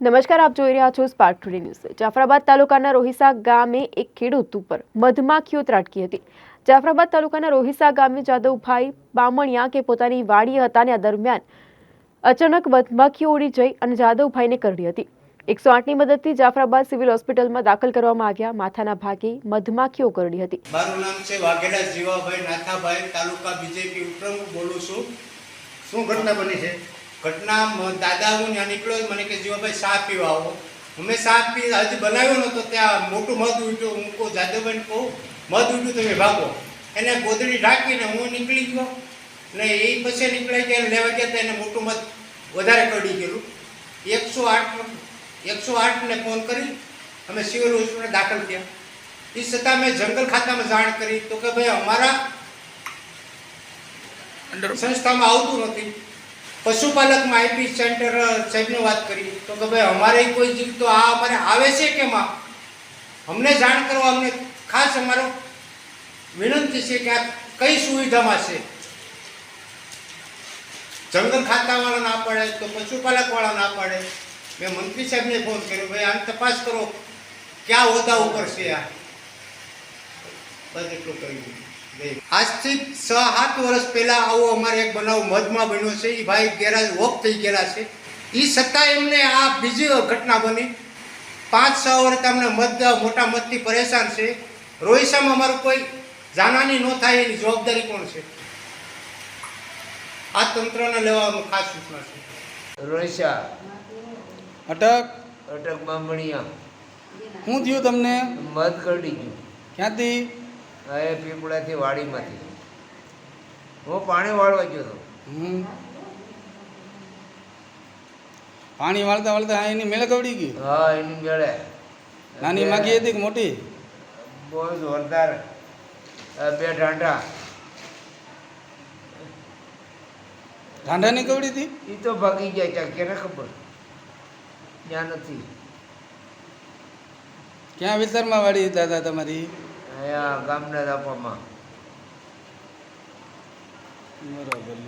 નમસ્કાર, આપ જોઈ રહ્યા છો સ્પાર્ક ટુડે ન્યૂઝ જાફરાબાદ તાલુકાના રોહિસા ગામે એક ખેડૂત ઉપર મધમાખીઓ ત્રાટકી હતી. જાફરાબાદ તાલુકાના રોહિસા ગામે જાદવભાઈ બામણિયા કે પોતાની વાડી હતા અને દરમિયાન અચાનક મધમાખીઓ ઉડી જઈ અને જાદવભાઈને કરડી હતી. એકસો આઠની મદદથી જાફરાબાદ સિવિલ હોસ્પિટલમાં દાખલ કરવામાં આવ્યા. માથાના ભાગે મધમાખીઓ કરડી હતી. મારું નામ છે વાઘેલા જીવાભાઈ નાથાભાઈ. તાલુકા બીજેપી ઉપપ્રમુખ બોલું છું. શું ઘટના બની છે? ઘટના દાદા હું ત્યાં નીકળ્યો મને કે જીવાભાઈ શા પીવા આવો. અમે ચા પી હજી બનાવ્યો નહોતો ત્યાં મોટું મધ ઉઠ્યું હું કહું જાદવભાઈને કહું મધ ઉઠ્યું તમે ભાગો. એને ગોદડી ઢાંકીને હું નીકળી ગયો. ને એ પછી નીકળી ગયા લેવા ગયા હતા એને મોટું મધ વધારે કરડી ગયેલું. એકસો આઠ એકસો આઠને ફોન કરી અમે સિવિલ હોસ્પિટલ દાખલ થયા. એ છતાં મેં જંગલ ખાતામાં જાણ કરી તો કે ભાઈ અમારા સંસ્થામાં આવતું નથી. પશુપાલકમાં આઈપી સેન્ટર સાહેબને વાત કરી. તો કે ભાઈ, અમારે કોઈ જીવ તો આ અમારે આવે છે કે માં? અમને જાણ કરો અમને ખાસ અમારો વિનંતી છે કે આ કઈ સુવિધામાં છે? જંગલ ખાતાવાળા ના પાડે, તો પશુપાલકવાળા ના પાડે. મેં મંત્રી સાહેબને ફોન કર્યો, ભાઈ, આમ તપાસ કરો, ક્યાં હોદ્દા ઉપર છે આ? બસ એટલું કહી આજથી છ સાત વર્ષ પહેલા આવો અમારે એક બનાવ મધમાં બન્યો છે. એ ભાઈ ગેરા વોક થઈ ગયેલા છે. એ છતાં એમને આ બીજી ઘટના બની. પાંચ છ વર્ષ અમને મધ મોટા મધથી પરેશાન છે. રોહિસામાં અમારું કોઈ જાનાની ન થાય એની જવાબદારી કોણ છે? આ તંત્રને લેવાનું ખાસ સૂચના છે. રોહિસા. અટક. અટક બામણિયા. હું થયું તમને? મધ કરડી ગયું. ક્યાંથી? એ પીપળાથી વાડીમાંથી. હું પાણી વાળવા ગયો હતો. પાણી વાળતા વાળતા એની મેળ કવડી ગઈ? હા એની મેળે. નાની માગી હતી કે મોટી? બહુ જોરદાર બે ઢાંઢા. ઢાંઢાની કવડી હતી? એ તો ભાગી જાય ત્યાં કેને ખબર? ત્યાં નથી. ક્યાં વિસ્તારમાં વાળી દાદા તમારી? અહીંયા ગામના દાપામાં બરોબર.